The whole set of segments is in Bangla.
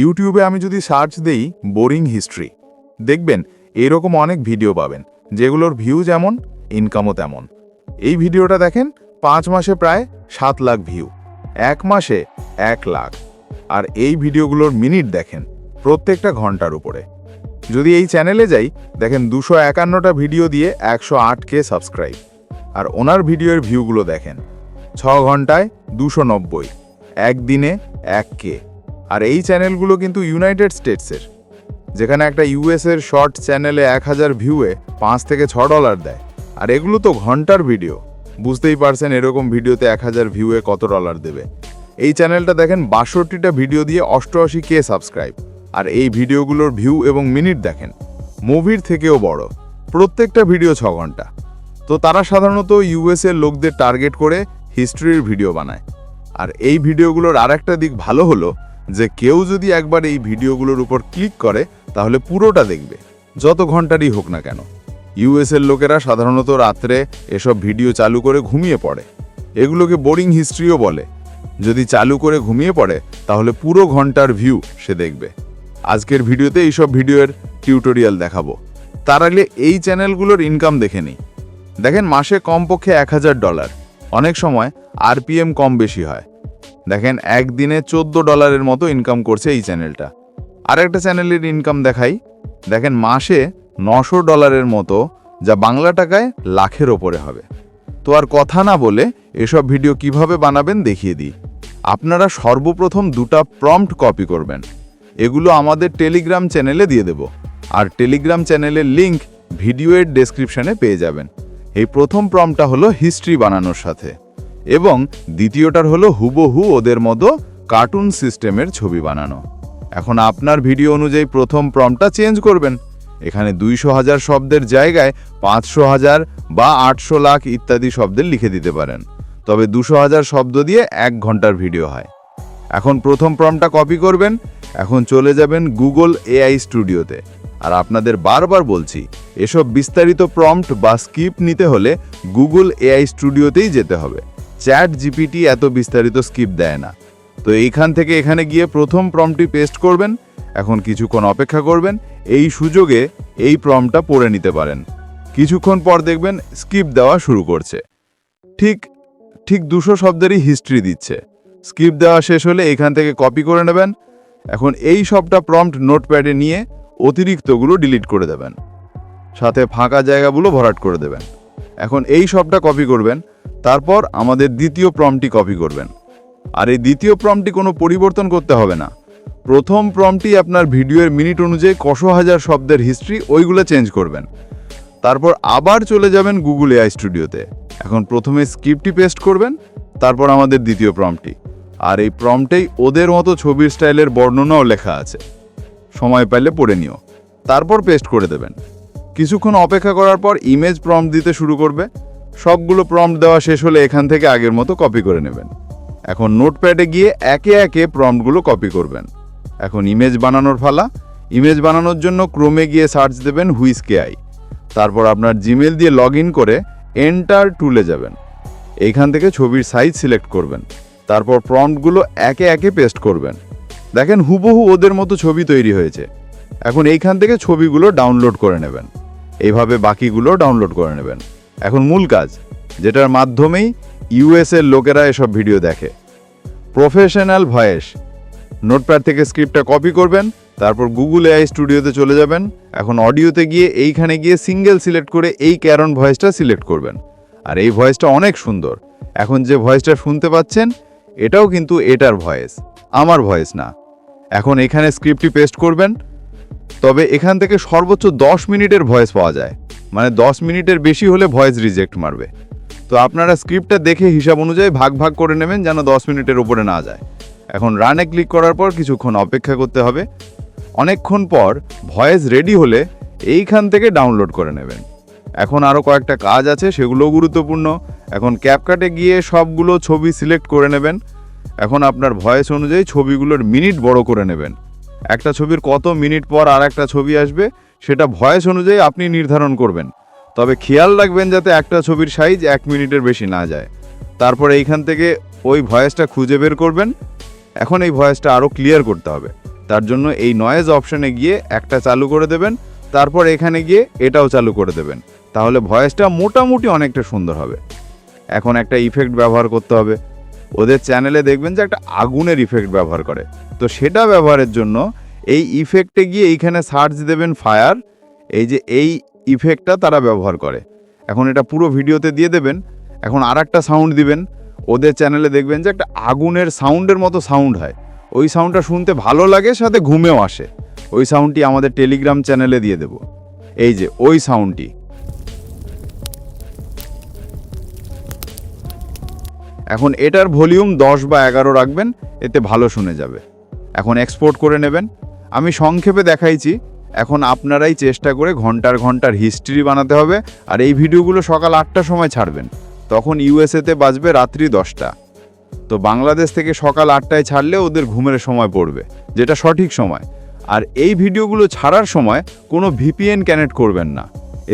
ইউটিউবে আমি যদি সার্চ দেই বোরিং হিস্ট্রি, দেখবেন এরকম অনেক ভিডিও পাবেন, যেগুলোর ভিউ যেমন ইনকামও তেমন। এই ভিডিওটা দেখেন, পাঁচ মাসে প্রায় সাত লাখ ভিউ, এক মাসে এক লাখ। আর এই ভিডিওগুলোর মিনিট দেখেন, প্রত্যেকটা ঘণ্টার উপরে। যদি এই চ্যানেলে যাই, দেখেন দুশো একান্নটা ভিডিও দিয়ে একশো আট কে সাবস্ক্রাইব। আর ওনার ভিডিওর ভিউগুলো দেখেন, ছ ঘন্টায় দুশো নব্বই, একদিনে এক কে। আর এই চ্যানেলগুলো কিন্তু ইউনাইটেড স্টেটসের যেখানে একটা ইউএসের শর্ট চ্যানেলে এক হাজার ভিউয়ে পাঁচ থেকে ছ ডলার দেয়। আর এগুলো তো ঘণ্টার ভিডিও বুঝতেই পারছেন এরকম ভিডিওতে এক হাজার ভিউয়ে কত ডলার দেবে। এই চ্যানেলটা দেখেন বাষট্টিটা ভিডিও দিয়ে অষ্টআশি কে সাবস্ক্রাইব আর এই ভিডিওগুলোর ভিউ এবং মিনিট দেখেন মুভির থেকেও বড়, প্রত্যেকটা ভিডিও ছ ঘণ্টা। তো তারা সাধারণত ইউএসএর লোকদের টার্গেট করে হিস্ট্রির ভিডিও বানায়। আর এই ভিডিওগুলোর আরেকটা দিক ভালো হলো যে কেউ যদি একবার এই ভিডিওগুলোর উপর ক্লিক করে, তাহলে পুরোটা দেখবে। যত ঘন্টারই হোক না কেন ইউএসের লোকেরা সাধারণত রাত্রে এসব ভিডিও চালু করে ঘুমিয়ে পড়ে। এগুলোকে বোরিং হিস্ট্রিও বলে। যদি চালু করে ঘুমিয়ে পড়ে, তাহলে পুরো ঘণ্টার ভিউ সে দেখবে। আজকের ভিডিওতে এইসব ভিডিওর টিউটোরিয়াল দেখাবো। তার আগে এই চ্যানেলগুলোর ইনকাম দেখে নিই। দেখেন, মাসে কমপক্ষে এক হাজার ডলার। অনেক সময় আরপিএম কম বেশি হয়। দেখেন, একদিনে চোদ্দ ডলারের মতো ইনকাম করছে এই চ্যানেলটা আর একটা চ্যানেলের ইনকাম দেখাই। দেখেন, মাসে নশো ডলারের মতো যা বাংলা টাকায় লাখের ওপরে হবে। তো আর কথা না বলে এসব ভিডিও কীভাবে বানাবেন দেখিয়ে দিই। আপনারা সর্বপ্রথম দুটা প্রম্পট কপি করবেন। এগুলো আমাদের টেলিগ্রাম চ্যানেলে দিয়ে দেব। আর টেলিগ্রাম চ্যানেলের লিংক ভিডিওয়ের ডেসক্রিপশনে পেয়ে যাবেন। এই প্রথম প্রম্পটটা হলো হিস্ট্রি বানানোর সাথে। এবং দ্বিতীয়টার হলো হুবহু ওদের মতো কার্টুন সিস্টেমের ছবি বানানো। এখন আপনার ভিডিও অনুযায়ী প্রথম প্রম্পটটা চেঞ্জ করবেন। এখানে দুইশো হাজার শব্দের জায়গায় পাঁচশো হাজার বা আটশো লাখ ইত্যাদি শব্দের লিখে দিতে পারেন। তবে দুশো হাজার শব্দ দিয়ে এক ঘণ্টার ভিডিও হয়। এখন প্রথম প্রম্পটটা কপি করবেন। এখন চলে যাবেন গুগল এআই স্টুডিওতে। আর আপনাদের বারবার বলছি, এসব বিস্তারিত প্রম্পট বা স্কিপ নিতে হলে গুগল এআই স্টুডিওতেই যেতে হবে। চ্যাট জিপিটি এত বিস্তারিত স্কিপ দেয় না। তো এইখান থেকে এখানে গিয়ে প্রথম প্রম্পটটি পেস্ট করবেন, এখন কিছুক্ষণ অপেক্ষা করবেন, এই সুযোগে এই প্রম্পটটা পড়ে নিতে পারেন। কিছুক্ষণ পর দেখবেন স্কিপ দেওয়া শুরু করছে। ঠিক ঠিক দুশো শব্দেরই হিস্ট্রি দিচ্ছে। স্কিপ দেওয়া শেষ হলে এখান থেকে কপি করে নেবেন। এখন এই সবটা প্রম্পট নোটপ্যাডে নিয়ে অতিরিক্তগুলো ডিলিট করে দেবেন। সাথে ফাঁকা জায়গাগুলো ভরাট করে দেবেন। এখন এই সবটা কপি করবেন। তারপর আমাদের দ্বিতীয় প্রম্পটি কপি করবেন। আর এই দ্বিতীয় প্রম্পটি কোনো পরিবর্তন করতে হবে না। প্রথম প্রম্পটি আপনার ভিডিওর মিনিট অনুযায়ী কশো হাজার শব্দের হিস্ট্রি ওইগুলো চেঞ্জ করবেন। তারপর আবার চলে যাবেন গুগল এআই স্টুডিওতে। এখন প্রথমে স্ক্রিপ্টটি পেস্ট করবেন, তারপর আমাদের দ্বিতীয় প্রম্পটি আর এই প্রম্পটেই ওদের মতো ছবির স্টাইলের বর্ণনাও লেখা আছে। সময় পাইলে পড়ে নিও। তারপর পেস্ট করে দেবেন। কিছুক্ষণ অপেক্ষা করার পর ইমেজ প্রম্পট দিতে শুরু করবে। সবগুলো প্রম্পট দেওয়া শেষ হলে এখান থেকে আগের মতো কপি করে নেবেন। এখন নোটপ্যাডে গিয়ে একে একে প্রম্পটগুলো কপি করবেন। এখন ইমেজ বানানোর ফালা। ইমেজ বানানোর জন্য ক্রোমে গিয়ে সার্চ দেবেন হুইসকে আই তারপর আপনার জিমেল দিয়ে লগ করে এন্টার টুলে যাবেন। এইখান থেকে ছবির সাইজ সিলেক্ট করবেন। তারপর প্রম্পটগুলো একে একে পেস্ট করবেন। দেখেন হুবহু ওদের মতো ছবি তৈরি হয়েছে। এখন এইখান থেকে ছবিগুলো ডাউনলোড করে নেবেন। এইভাবে বাকিগুলো ডাউনলোড করে নেবেন। এখন মূল কাজ, যেটার মাধ্যমেই ইউএসের লোকেরা এসব ভিডিও দেখে। প্রফেশনাল ভয়েস নোটপ্যাড থেকে স্ক্রিপ্টটা কপি করবেন, তারপর গুগল এআই স্টুডিওতে চলে যাবেন। এখন অডিওতে গিয়ে এইখানে গিয়ে সিঙ্গেল সিলেক্ট করে এই ক্যারন ভয়েসটা সিলেক্ট করবেন। আর এই ভয়েসটা অনেক সুন্দর। এখন যে ভয়েসটা শুনতে পাচ্ছেন, এটাও কিন্তু এটার ভয়েস আমার ভয়েস না। এখন এখানে স্ক্রিপ্টটি পেস্ট করবেন, তবে এখান থেকে সর্বোচ্চ দশ মিনিটের ভয়েস পাওয়া যায়। মানে দশ মিনিটের বেশি হলে ভয়েস রিজেক্ট মারবে। তো আপনারা স্ক্রিপ্টটা দেখে হিসাব অনুযায়ী ভাগ ভাগ করে নেবেন যেন দশ মিনিটের উপরে না যায়। এখন রানে ক্লিক করার পর কিছুক্ষণ অপেক্ষা করতে হবে। অনেকক্ষণ পর ভয়েস রেডি হলে এইখান থেকে ডাউনলোড করে নেবেন। এখন আরও কয়েকটা কাজ আছে সেগুলো গুরুত্বপূর্ণ। এখন ক্যাপকাটে গিয়ে সবগুলো ছবি সিলেক্ট করে নেবেন। এখন আপনার ভয়েস অনুযায়ী ছবিগুলোর মিনিট বড় করে নেবেন। একটা ছবির কত মিনিট পর আর একটা ছবি আসবে, সেটা ভয়েস অনুযায়ী আপনি নির্ধারণ করবেন। তবে খেয়াল রাখবেন যাতে একটা ছবির সাইজ এক মিনিটের বেশি না যায়। তারপর এইখান থেকে ওই ভয়েসটা খুঁজে বের করবেন। এখন এই ভয়েসটা আরও ক্লিয়ার করতে হবে। তার জন্য এই নয়েজ অপশানে গিয়ে একটা চালু করে দেবেন। তারপর এখানে গিয়ে এটাও চালু করে দেবেন। তাহলে ভয়েসটা মোটামুটি অনেকটা সুন্দর হবে। এখন একটা ইফেক্ট ব্যবহার করতে হবে। ওদের চ্যানেলে দেখবেন যে একটা আগুনের ইফেক্ট ব্যবহার করে। তো সেটা ব্যবহারের জন্য এই ইফেক্টে গিয়ে এইখানে সার্চ দেবেন ফায়ার এই যে এই ইফেক্টটা তারা ব্যবহার করে। এখন এটা পুরো ভিডিওতে দিয়ে দেবেন, এখন আর একটা সাউন্ড দিবেন, ওদের চ্যানেলে দেখবেন যে একটা আগুনের সাউন্ডের মতো সাউন্ড হয়। ওই সাউন্ডটা শুনতে ভালো লাগে, সাথে ঘুমেও আসে। ওই সাউন্ডটি আমাদের টেলিগ্রাম চ্যানেলে দিয়ে দেব। এই যে ওই সাউন্ডটি এখন এটার ভলিউম দশ বা এগারো রাখবেন, এতে ভালো শুনে যাবে। এখন এক্সপোর্ট করে নেবেন। আমি সংক্ষেপে দেখাইছি, এখন আপনারাই চেষ্টা করে ঘণ্টার ঘণ্টার হিস্ট্রি বানাতে হবে, আর এই ভিডিওগুলো সকাল আটটার সময় ছাড়বেন। তখন ইউএসএতে বাজবে রাত্রি দশটা। তো বাংলাদেশ থেকে সকাল আটটায় ছাড়লে ওদের ঘুমের সময় পড়বে, যেটা সঠিক সময়। আর এই ভিডিওগুলো ছাড়ার সময় কোনো ভিপিএন কানেক্ট করবেন না।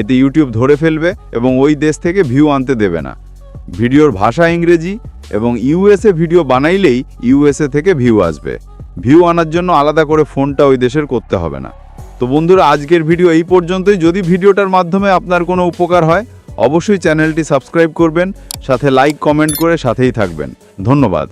এতে ইউটিউব ধরে ফেলবে এবং ওই দেশ থেকে ভিউ আনতে দেবে না। ভিডিওর ভাষা ইংরেজি এবং ইউএসএ ভিডিও বানাইলেই ইউএসএ থেকে ভিউ আসবে। ভিউ আনার জন্য আলাদা করে ফোনটা ওই দেশের করতে হবে না। তো বন্ধুরা, আজকের ভিডিও এই পর্যন্তই। যদি ভিডিওটার মাধ্যমে আপনার কোনো উপকার হয়, অবশ্যই চ্যানেলটি সাবস্ক্রাইব করবেন, সাথে লাইক, কমেন্ট করে সাথেই থাকবেন। ধন্যবাদ।